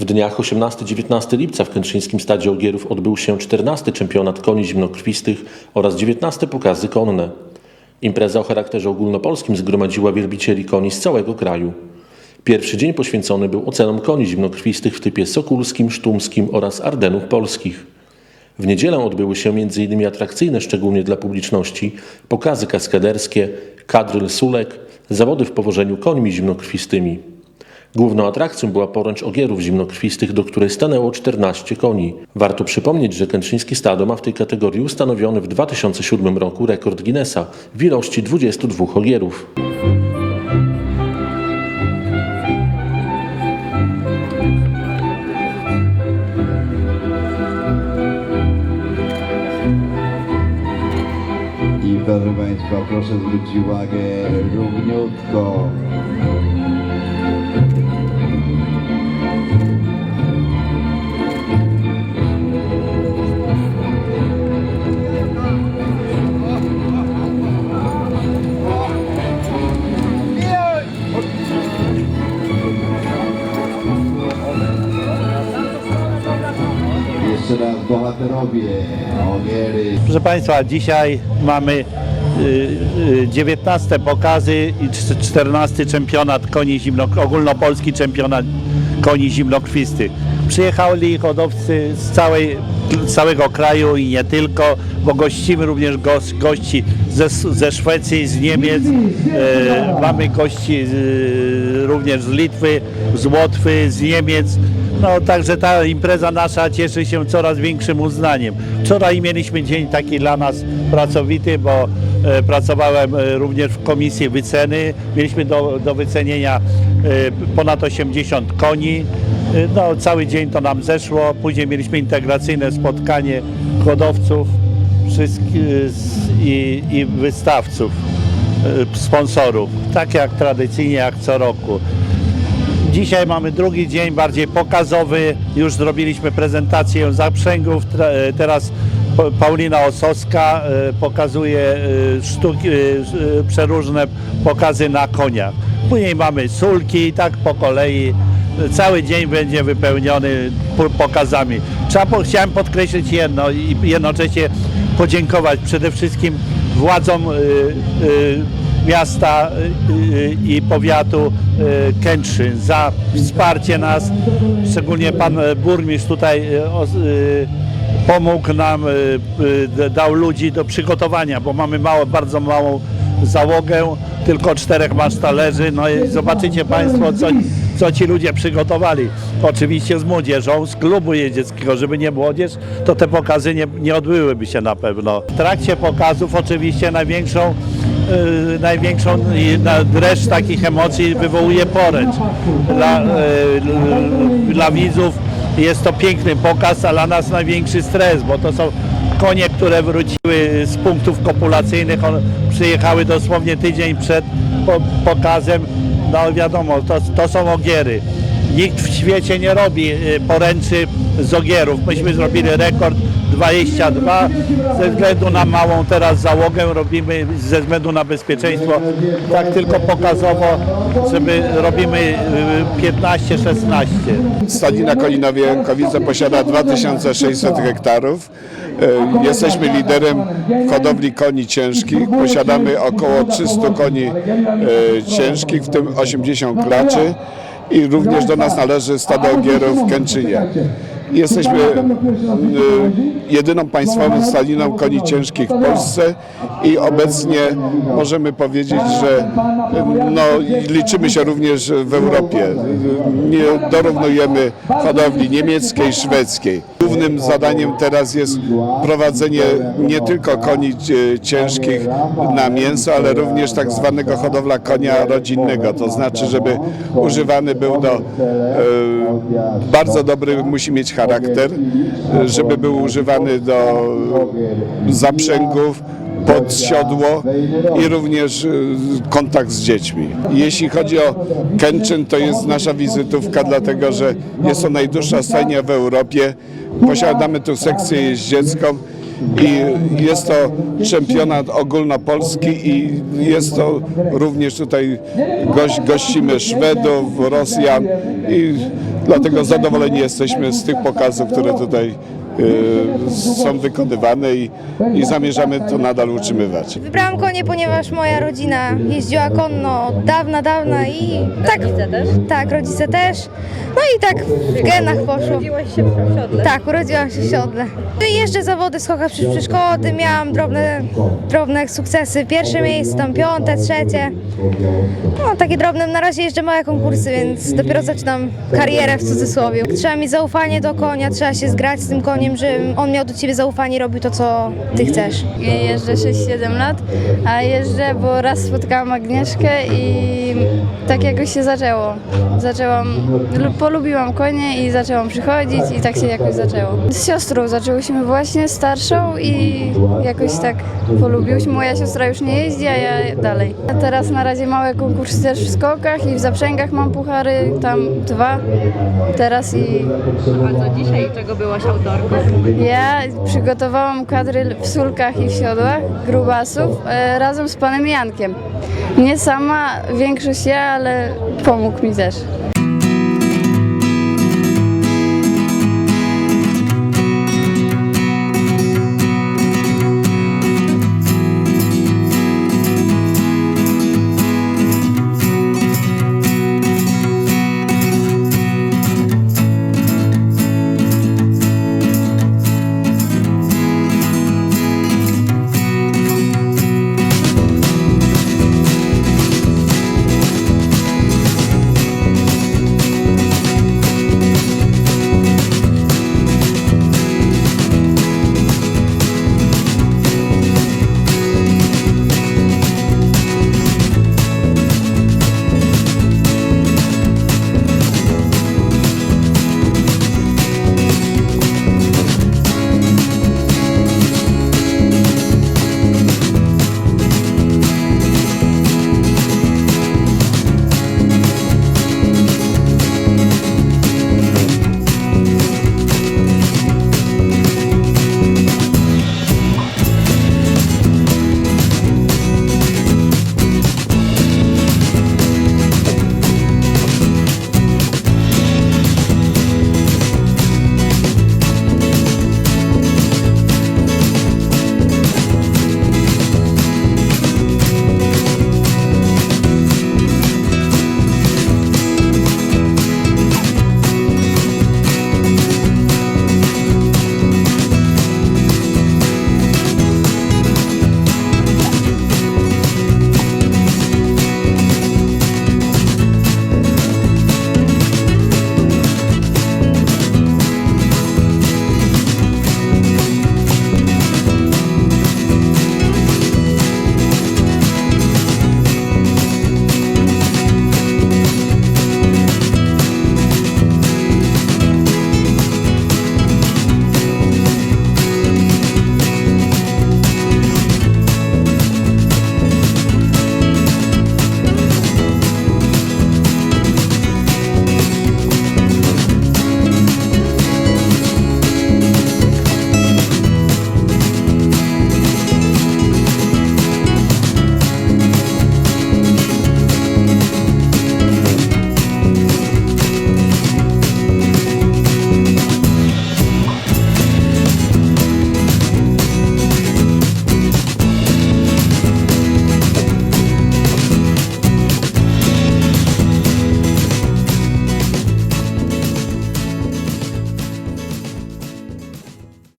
W dniach 18-19 lipca w Kętrzyńskim Stadzie Ogierów odbył się 14 czempionat koni zimnokrwistych oraz 19 pokazy konne. Impreza o charakterze ogólnopolskim zgromadziła wielbicieli koni z całego kraju. Pierwszy dzień poświęcony był ocenom koni zimnokrwistych w typie sokulskim, sztumskim oraz ardenów polskich. W niedzielę odbyły się m.in. atrakcyjne szczególnie dla publiczności pokazy kaskaderskie, kadryl sulek, zawody w powożeniu końmi zimnokrwistymi. Główną atrakcją była poręcz ogierów zimnokrwistych, do której stanęło 14 koni. Warto przypomnieć, że Kętrzyńskie Stado ma w tej kategorii ustanowiony w 2007 roku rekord Guinnessa w ilości 22 ogierów. I proszę Państwa, proszę zwrócić uwagę równiutko. Proszę Państwa, dzisiaj mamy y, y, 19 pokazy i cz- 14 czempionat koni zimno, ogólnopolski czempionat koni zimnokrwistych. Przyjechali hodowcy z, całej, z całego kraju i nie tylko, bo gościmy również gości ze, ze Szwecji, z Niemiec, e, mamy gości z, również z Litwy, z Łotwy, z Niemiec. No także ta impreza nasza cieszy się coraz większym uznaniem. Wczoraj mieliśmy dzień taki dla nas pracowity, bo e, pracowałem e, również w komisji wyceny. Mieliśmy do, do wycenienia e, ponad 80 koni. No, cały dzień to nam zeszło. Później mieliśmy integracyjne spotkanie hodowców i, i wystawców, sponsorów. Tak jak tradycyjnie, jak co roku. Dzisiaj mamy drugi dzień, bardziej pokazowy. Już zrobiliśmy prezentację zaprzęgów. E, Teraz Pa- Paulina Osowska e, pokazuje e, sztuki, przeróżne pokazy na koniach. Później mamy sulki i tak po kolei. Cały dzień będzie wypełniony po- pokazami. Chciałem podkreślić jedno i jednocześnie podziękować przede wszystkim władzom miasta y, y, i powiatu y, Kętrzyn za wsparcie nas. Szczególnie pan y, burmistrz tutaj y, pomógł nam, dał ludzi do przygotowania, bo mamy mało, bardzo małą załogę, tylko czterech masztalerzy. No i zobaczycie Państwo, co, co ci ludzie przygotowali. Oczywiście z młodzieżą, z klubu jeździeckiego, żeby nie młodzież, to te pokazy nie, nie odbyłyby się na pewno. W trakcie pokazów oczywiście największą największą i na dreszcz takich emocji wywołuje poręcz. Dla, y, dla widzów jest to piękny pokaz, a dla nas największy stres, bo to są konie, które wróciły z punktów kopulacyjnych, one przyjechały dosłownie tydzień przed po, pokazem. No wiadomo, to, to są ogiery. Nikt w świecie nie robi y, poręczy z ogierów. Myśmy zrobili rekord 22. Ze względu na małą teraz załogę robimy ze względu na bezpieczeństwo tak tylko pokazowo, żeby robimy y, 15-16. Stadnina Kolinowie Jękowice posiada 2600 hektarów. E, Jesteśmy liderem w hodowli koni ciężkich. Posiadamy około 300 koni e, ciężkich, w tym 80 klaczy i również do nas należy stado ogierów w Kęczynie. Jesteśmy e, jedyną państwową stadiną koni ciężkich w Polsce i obecnie możemy powiedzieć, że e, no, liczymy się również w Europie. Nie dorównujemy hodowli niemieckiej, szwedzkiej. Głównym zadaniem teraz jest prowadzenie nie tylko koni e, ciężkich na mięso, ale również tak zwanego hodowla konia rodzinnego. To znaczy, żeby używany był do bardzo dobry musi mieć charakter, e, żeby był używany do zaprzęgów, pod siodło i również e, kontakt z dziećmi. Jeśli chodzi o Kęczyn, to jest nasza wizytówka, dlatego że jest to najdłuższa stajnia w Europie. Posiadamy tu sekcję jeździecką i jest to czempionat ogólnopolski i jest to również tutaj gość, gościmy Szwedów, Rosjan i dlatego zadowoleni jesteśmy z tych pokazów, które tutaj są wykonywane i, i zamierzamy to nadal utrzymywać. Wybrałam konie, ponieważ moja rodzina jeździła konno od dawna, dawna i tak. Rodzice też? Tak, rodzice też. No i tak w genach poszło. Urodziłaś się w siodle? Tak, urodziłam się w siodle. No i Jeżdżę zawody, skokach przez przeszkody, miałam drobne, drobne sukcesy. Pierwsze miejsce, tam piąte, trzecie. No takie drobne, na razie jeżdżę małe konkursy, więc dopiero zaczynam karierę w cudzysłowie. Trzeba mieć zaufanie do konia, trzeba się zgrać z tym koniem, że on miał do ciebie zaufanie i robił to, co ty chcesz. Ja jeżdżę 6-7 lat, a jeżdżę, bo raz spotkałam Agnieszkę i tak jakoś się zaczęło. Zaczęłam, lu- polubiłam konie i zaczęłam przychodzić i tak się jakoś zaczęło. Z siostrą zaczęłyśmy właśnie, starszą i jakoś tak polubiłyśmy. Moja siostra już nie jeździ, a ja dalej. A teraz na razie małe konkursy też w skokach i w zaprzęgach mam puchary, tam dwa teraz i A co dzisiaj? Czego byłaś autorką? Ja przygotowałam kadry w sulkach i w siodłach grubasów e, razem z panem Jankiem. Nie sama, większość ja, ale pomógł mi też.